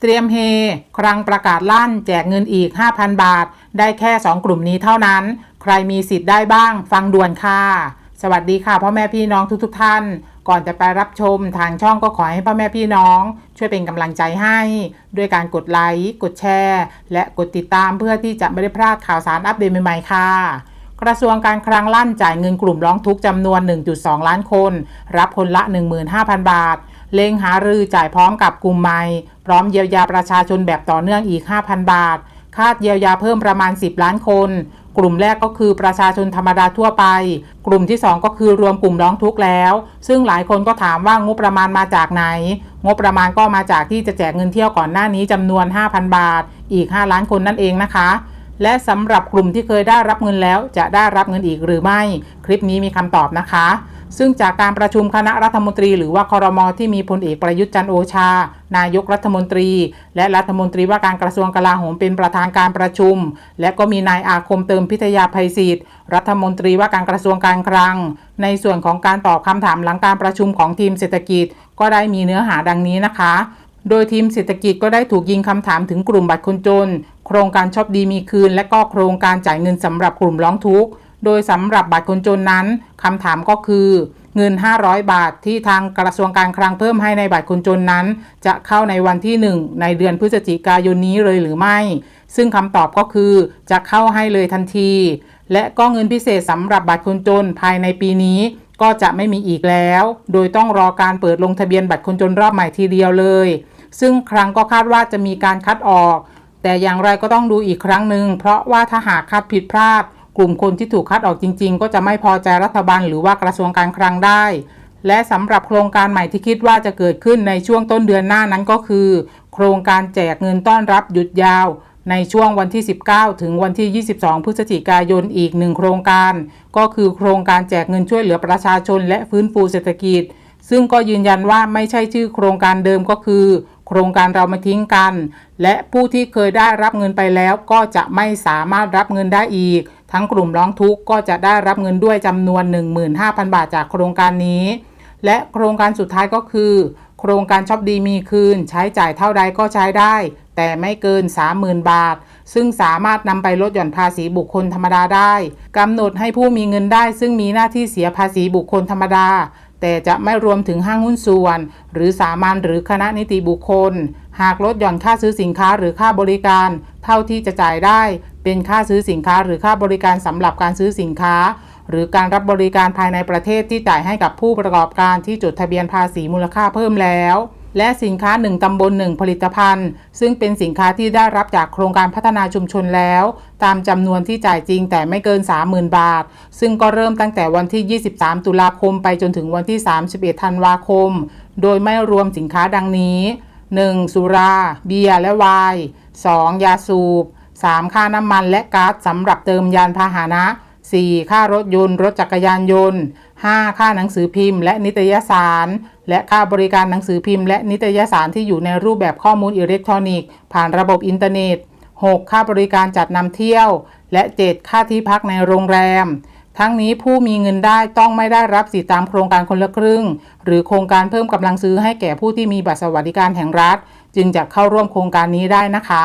เตรียมเฮ ครั้งประกาศลั่นแจกเงินอีก 5,000 บาท ได้แค่ 2 กลุ่มนี้เท่านั้น ใครมีสิทธิ์ได้บ้าง ฟังด่วนค่ะ สวัสดีค่ะพ่อแม่พี่น้องทุกๆทท่าน ก่อนจะไปรับชมทางช่องก็ขอให้พ่อแม่พี่น้อง ช่วยเป็นกำลังใจให้ ด้วยการกดไลค์ กดแชร์ และกดติดตามเพื่อที่จะไม่ได้พลาดข่าวสารอัปเดตใหม่ๆค่ะ กระทรวงการคลังลั่นจ่ายเงินกลุ่มร้องทุกข์จำนวน 1.2 ล้านคน รับคนละ 15,000 บาท เล็งหารือจ่ายพร้อมกับกลุ่มใหม่ พร้อมเยียวยาประชาชนแบบต่อเนื่องอีก 5,000 บาท คาดเยียวยาเพิ่มประมาณ 10 ล้านคน กลุ่มแรกก็คือประชาชนธรรมดาทั่วไป กลุ่มที่ 2 ก็คือรวมกลุ่มร้องทุกข์แล้ว ซึ่งหลายคนก็ถามว่างบประมาณมาจากไหน งบประมาณก็มาจากที่จะแจกเงินเที่ยวก่อนหน้านี้จำนวน 5,000 บาท อีก 5 ล้านคนนั่นเองนะคะและสำหรับกลุ่มที่เคยได้รับเงินแล้วจะได้รับเงินอีกหรือไม่ คลิปนี้มีคำตอบนะคะ ซึ่งจากการประชุมคณะรัฐมนตรีหรือว่าคอรมอที่มีพลเอกประยุทธ์จันโอชา นายกรัฐมนตรี และรัฐมนตรีว่าการกระทรวงกลาโหมเป็นประธานการประชุม และก็มีนายอาคมเติมพิทยาภัยศิษย์รัฐมนตรีว่าการกระทรวงการคลัง ในส่วนของการตอบคำถามหลังการประชุมของทีมเศรษฐกิจ ก็ได้มีเนื้อหาดังนี้นะคะ โดยทีมเศรษฐกิจก็ได้ถูกยิงคำถามถึงกลุ่มบัตรคนจน โครงการชอบดีมีคืน และก็โครงการจ่ายเงินสำหรับกลุ่มร้องทุกข์ โดยสำหรับบัตรคนจนนั้นคำถามก็คือ เงิน 500 บาทที่ทางกระทรวงการคลังเพิ่มให้ในบัตรคนจนนั้น จะเข้าในวันที่ 1 ในเดือนพฤศจิกายนนี้เลยหรือไม่ ซึ่งคำตอบก็คือจะเข้าให้เลยทันที และก็เงินพิเศษสำหรับบัตรคนจนภายในปีนี้ก็จะไม่มีอีกแล้ว โดยต้องรอการเปิดลงทะเบียนบัตรคนจนรอบใหม่ทีเดียวเลย ซึ่งครั้งก็คาดว่าจะมีการคัดออก แต่อย่างไรก็ต้องดูอีกครั้งหนึ่ง เพราะว่าถ้าหากคัดผิดพลาด กลุ่มคนที่ถูกคัดออกจริง ๆ ก็จะไม่พอใจรัฐบาลหรือว่ากระทรวงการคลังได้ และสำหรับโครงการใหม่ที่คิดว่าจะเกิดขึ้นในช่วงต้นเดือนหน้านั้นก็คือ โครงการแจกเงินต้อนรับหยุดยาว ในช่วงวันที่ 19 ถึงวันที่ 22 พฤศจิกายนอีกหนึ่งโครงการ ก็คือโครงการแจกเงินช่วยเหลือประชาชน และฟื้นฟูเศรษฐกิจ ซึ่งก็ยืนยันว่าไม่ใช่ชื่อโครงการเดิมก็คือโครงการเรามาทิ้งกัน และผู้ที่เคยได้รับเงินไปแล้วก็จะไม่สามารถรับเงินได้อีก ทั้งกลุ่มร้องทุกข์ก็จะได้รับเงินด้วยจำนวน 15,000 บาทจากโครงการนี้ และโครงการสุดท้ายก็คือ โครงการช็อปดีมีคืน ใช้จ่ายเท่าใดก็ใช้ได้ แต่ไม่เกิน 30,000 บาท ซึ่งสามารถนำไปลดหย่อนภาษีบุคคลธรรมดาได้กำหนดให้ผู้มีเงินได้ ซึ่งมีหน้าที่เสียภาษีบุคคลธรรมดาแต่จะไม่รวมถึงห้างหุ้นส่วน หรือสามัญหรือคณะนิติบุคคล หากลดหย่อนค่าซื้อสินค้าหรือค่าบริการ เท่าที่จะจ่ายได้ เป็นค่าซื้อสินค้า หรือค่าบริการสำหรับการซื้อสินค้า หรือการรับบริการภายในประเทศที่จ่ายให้กับผู้ประกอบการที่จดทะเบียนภาษีมูลค่าเพิ่มแล้ว และสินค้า 1 ตำบล 1 ผลิตภัณฑ์ ซึ่งเป็นสินค้าที่ได้รับจากโครงการพัฒนาชุมชนแล้ว ตามจำนวนที่จ่ายจริงแต่ไม่เกิน 30,000 บาท ซึ่งก็เริ่มตั้งแต่วันที่ 23 ตุลาคมไปจนถึงวันที่ 31 ธันวาคม โดยไม่รวมสินค้าดังนี้ 1. สุรา เบียร์และไวน์ 2. ยาสูบ 3. ค่าน้ำมันและก๊าซสำหรับเติมยานพาหนะ 4. ค่ารถยนต์ รถจักรยานยนต์ 5. ค่าหนังสือพิมพ์ และนิตยสาร และค่าบริการหนังสือพิมพ์ และนิตยสารที่อยู่ในรูปแบบข้อมูลอิเล็กทรอนิกส์ ผ่านระบบอินเทอร์เน็ต 6. ค่าบริการจัดนำเที่ยว และ 7. ค่าที่พักในโรงแรม ทั้งนี้ผู้มีเงินได้ต้องไม่ได้รับสิทธิตามโครงการคนละครึ่ง หรือโครงการเพิ่มกำลังซื้อให้แก่ผู้ที่มีบัตรสวัสดิการแห่งรัฐ จึงจะเข้าร่วมโครงการนี้ได้นะคะ